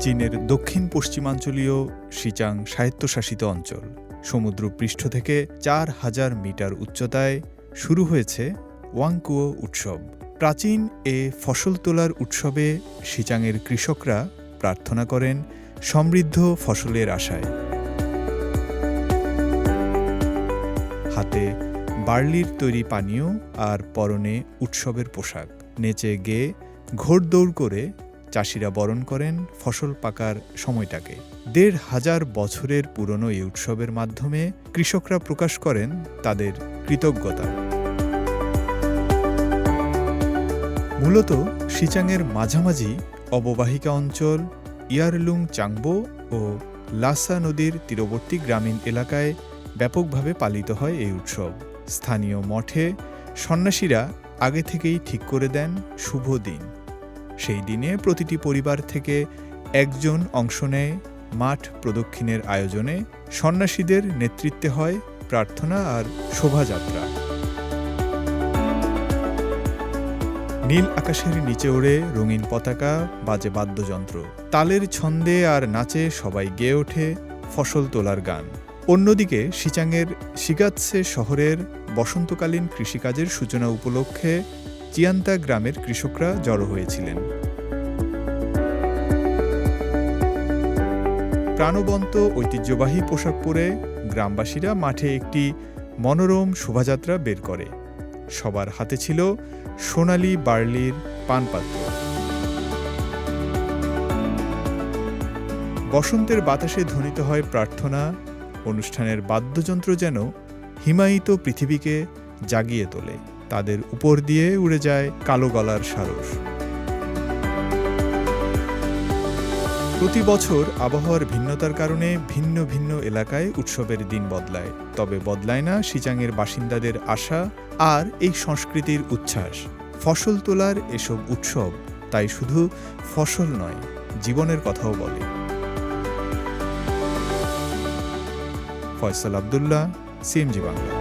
চীনের দক্ষিণ পশ্চিমাঞ্চলীয় সিচাং স্বায়ত্তশাসিত অঞ্চল। সমুদ্র পৃষ্ঠ থেকে চার হাজার মিটার উচ্চতায় শুরু হয়েছে ওয়াংকুয়ো উৎসব। প্রাচীন এ ফসল তোলার উৎসবে সিচাংয়ের কৃষকরা প্রার্থনা করেন সমৃদ্ধ ফসলের আশায়। হাতে বার্লির তৈরি পানীয় আর পরনে উৎসবের পোশাক। নেচে গেয়ে ঘোড়দৌড় করে চাষিরা বরণ করেন ফসল পাকার সময়টাকে। দেড় হাজার বছরের পুরনো এই উৎসবের মাধ্যমে কৃষকরা প্রকাশ করেন তাদের কৃতজ্ঞতা। মূলত সিচাংয়ের মাঝামাঝি অববাহিকা অঞ্চল ইয়ারলুং চাংবো ও লাসা নদীর তীরবর্তী গ্রামীণ এলাকায় ব্যাপকভাবে পালিত হয় এই উৎসব। স্থানীয় মঠে সন্ন্যাসীরা আগে থেকেই ঠিক করে দেন শুভ দিন। সেই দিনে প্রতিটি পরিবার থেকে একজন অংশ নেয় মাঠ প্রদক্ষিণের আয়োজনে সন্ন্যাসীদের নেতৃত্বে হয় প্রার্থনা আর শোভাযাত্রা। নীল আকাশের নিচে ওড়ে রঙিন পতাকা, বাজে বাদ্যযন্ত্র। তালের ছন্দে আর নাচে সবাই গেয়ে ওঠে ফসল তোলার গান। অন্যদিকে সিচাংয়ের শিগাৎসে শহরের বসন্তকালীন কৃষিকাজের সূচনা উপলক্ষে চিয়ান্তা গ্রামের কৃষকরা জড়ো হয়েছিলেন। প্রাণবন্ত, ঐতিহ্যবাহী পোশাক পরে গ্রামবাসীরা মাঠে একটি মনোরম শোভাযাত্রা বের করে। সবার হাতে ছিল সোনালি বার্লির পানপাত্র। বসন্তের বাতাসে ধ্বনিত হয় প্রার্থনা, অনুষ্ঠানের বাদ্যযন্ত্র যেন হিমায়িত পৃথিবীকে জাগিয়ে তোলে। তাদের উপর দিয়ে উড়ে যায় কালো গলার সারস। প্রতি বছর আবহাওয়ার ভিন্নতার কারণে ভিন্ন ভিন্ন এলাকায় উৎসবের দিন বদলায়, তবে বদলায় না সিজাংয়ের বাসিন্দাদের আশা আর এই সংস্কৃতির উচ্ছ্বাস। ফসল তোলার এসব উৎসব তাই শুধু ফসল নয়, জীবনের কথাও বলে। ফয়সাল আবদুল্লাহ, সিএমজি বাংলা।